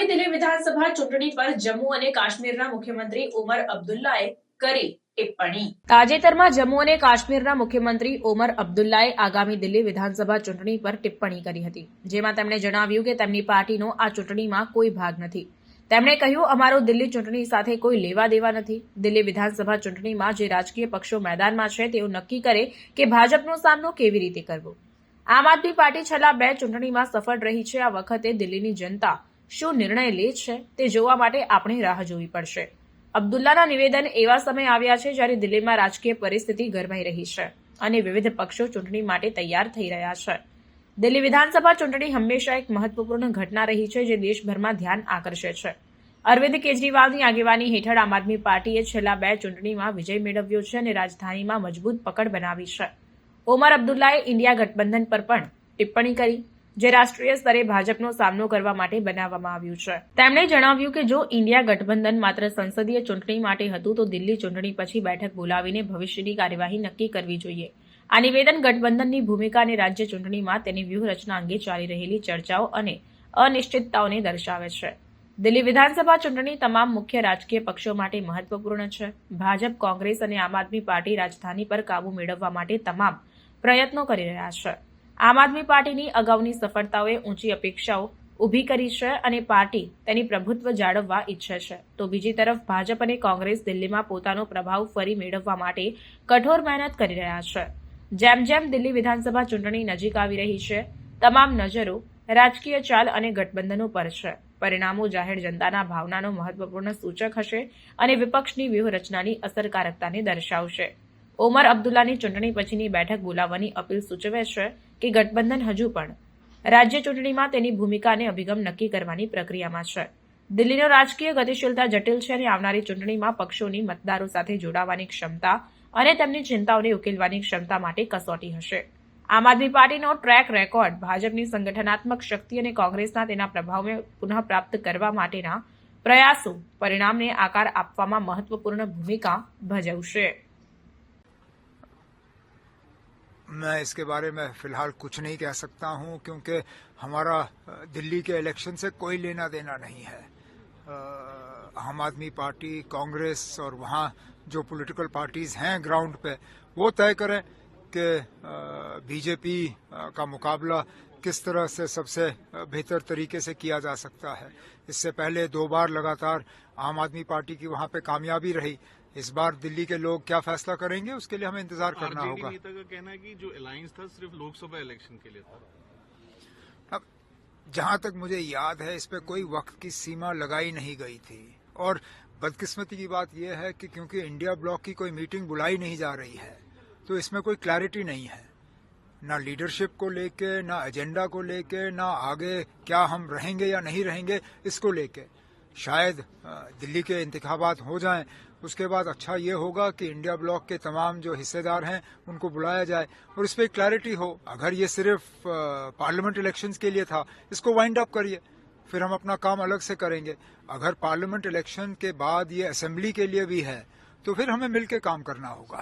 આગામી દિલ્હી વિધાનસભા ચૂંટણી પર જમ્મુ અને કાશ્મીરના મુખ્યમંત્રી ઉમર અબ્દુલ્લાએ કરી ટિપ્પણી. તાજેતરમાં જમ્મુ અને કાશ્મીરના મુખ્યમંત્રી ઓમર અબ્દુલ્લાએ આગામી દિલ્હી વિધાનસભા ચૂંટણી પર ટિપ્પણી કરી હતી, જેમાં તેમણે જણાવ્યું કે તેમની પાર્ટીનો આ ચૂંટણીમાં કોઈ ભાગ નથી. તેમણે કહ્યું, અમારો દિલ્હી ચૂંટણી સાથે કોઈ લેવા દેવા નથી. દિલ્હી વિધાનસભા ચૂંટણીમાં જે રાજકીય પક્ષો મેદાનમાં છે, તેઓ નક્કી કરે કે ભાજપનો સામનો કેવી રીતે કરવો. આમ આદમી પાર્ટી છેલ્લા બે ચૂંટણીમાં સફળ રહી છે. આ વખતે દિલ્હીની જનતા શું નિર્ણય લે છે તે જોવા માટે આપણે રાહ જોવી પડશે. અબ્દુલ્લાના નિવેદન એવા સમય આવ્યા છે જ્યારે દિલ્હીમાં રાજકીય પરિસ્થિતિ ગરમાઈ રહી છે અને વિવિધ પક્ષો ચૂંટણી માટે તૈયાર થઈ રહ્યા છે. દિલ્હી વિધાનસભા ચૂંટણી હંમેશા એક મહત્વપૂર્ણ ઘટના રહી છે જે દેશભરમાં ધ્યાન આકર્ષે છે. અરવિંદ કેજરીવાલની આગેવાની હેઠળ આમ આદમી પાર્ટીએ છેલ્લા બે ચૂંટણીમાં વિજય મેળવ્યો છે અને રાજધાનીમાં મજબૂત પકડ બનાવી છે. ઓમર અબ્દુલ્લાએ ઇન્ડિયા ગઠબંધન પર પણ ટિપ્પણી કરી. જે રાષ્ટ્રીય સ્તરે ભાજપનો સામનો કરવા માટે બનાવવામાં આવ્યું છે. તેમણે જણાવ્યું કે જો ઇન્ડિયા ગઠબંધન માત્ર સંસદીય ચૂંટણી માટે હતું, તો દિલ્હી ચૂંટણી પછી બેઠક બોલાવીને ભવિષ્યની કાર્યવાહી નક્કી કરવી જોઈએ. આ નિવેદન ગઠબંધનની ભૂમિકા અને રાજ્ય ચૂંટણીમાં તેની વ્યૂહરચના અંગે ચાલી રહેલી ચર્ચાઓ અને અનિશ્ચિતતાઓને દર્શાવે છે. દિલ્હી વિધાનસભા ચૂંટણી તમામ મુખ્ય રાજકીય પક્ષો માટે મહત્વપૂર્ણ છે. ભાજપ, કોંગ્રેસ અને આમ આદમી પાર્ટી રાજધાની પર કાબુ મેળવવા માટે તમામ પ્રયત્નો કરી રહ્યા છે. આમ આદમી પાર્ટીની અગાઉની સફળતાઓએ ઊંચી અપેક્ષાઓ ઊભી કરી છે અને પાર્ટી તેની પ્રભુત્વ જાળવવા ઈચ્છે છે. તો બીજી તરફ ભાજપ અને કોંગ્રેસ દિલ્હીમાં પોતાનો પ્રભાવ ફરી મેળવવા માટે કઠોર મહેનત કરી રહ્યા છે. જેમ જેમ દિલ્હી વિધાનસભા ચૂંટણી નજીક આવી રહી છે, તમામ નજરો રાજકીય ચાલ અને ગઠબંધનો પર છે. પરિણામો જાહેર જનતાના ભાવનાનો મહત્વપૂર્ણ સૂચક હશે અને વિપક્ષની વ્યૂહરચનાની અસરકારકતાને દર્શાવશે. ઓમર અબ્દુલ્લાની ચૂંટણી પછીની બેઠક બોલાવવાની અપીલ સૂચવે છે કે ગઠબંધન હજુ પણ રાજ્ય ચૂંટણીમાં તેની ભૂમિકા અને અભિગમ નક્કી કરવાની પ્રક્રિયામાં છે. દિલ્હીનો રાજકીય ગતિશીલતા જટિલ છે અને આવનારી ચૂંટણીમાં પક્ષોની મતદારો સાથે જોડાવાની ક્ષમતા અને તેમની ચિંતાઓને ઉકેલવાની ક્ષમતા માટે કસોટી હશે. આમ આદમી પાર્ટીનો ટ્રેક રેકોર્ડ ભાજપની સંગઠનાત્મક શક્તિ અને કોંગ્રેસના તેના પ્રભાવને પુનઃપ્રાપ્ત કરવા માટેના પ્રયાસો પરિણામને આકાર આપવામાં મહત્વપૂર્ણ ભૂમિકા ભજવશે. मैं इसके बारे में फ़िलहाल कुछ नहीं कह सकता हूँ, क्योंकि हमारा दिल्ली के इलेक्शन से कोई लेना देना नहीं है। आम आदमी पार्टी, कांग्रेस और वहाँ जो पॉलिटिकल पार्टीज़ हैं ग्राउंड पे, वो तय करें कि बीजेपी का मुकाबला किस तरह से सबसे बेहतर तरीके से किया जा सकता है। इससे पहले दो बार लगातार आम आदमी पार्टी की वहाँ पे कामयाबी रही इस बार दिल्ली के लोग क्या फैसला करेंगे? उसके लिए हमें इंतज़ार करना होगा। नेता का कहना है कि जो अलायंस था सिर्फ़ लोकसभा इलेक्शन के लिए था। अब जहाँ तक मुझे याद है इस पे कोई वक्त की सीमा लगाई नहीं गई थी। और बदकिस्मती की बात यह है कि क्योंकि इंडिया ब्लॉक की कोई मीटिंग बुलाई नहीं जा रही है तो इसमें कोई क्लैरिटी नहीं है। ना लीडरशिप को लेके ना एजेंडा को लेके ना आगे क्या हम रहेंगे या नहीं रहेंगे इसको लेके। शायद दिल्ली के इंतखाबात हो जाएँ। उसके बाद अच्छा ये होगा कि इंडिया ब्लॉक के तमाम जो हिस्सेदार हैं, उनको बुलाया जाए और इस पर क्लैरिटी हो। अगर ये सिर्फ़ पार्लियामेंट इलेक्शंस के लिए था, इसको वाइंड अप करिए। फिर हम अपना काम अलग से करेंगे। अगर पार्लियामेंट इलेक्शन के बाद ये असेंबली के लिए भी है तो फिर हमें मिलकर काम करना होगा।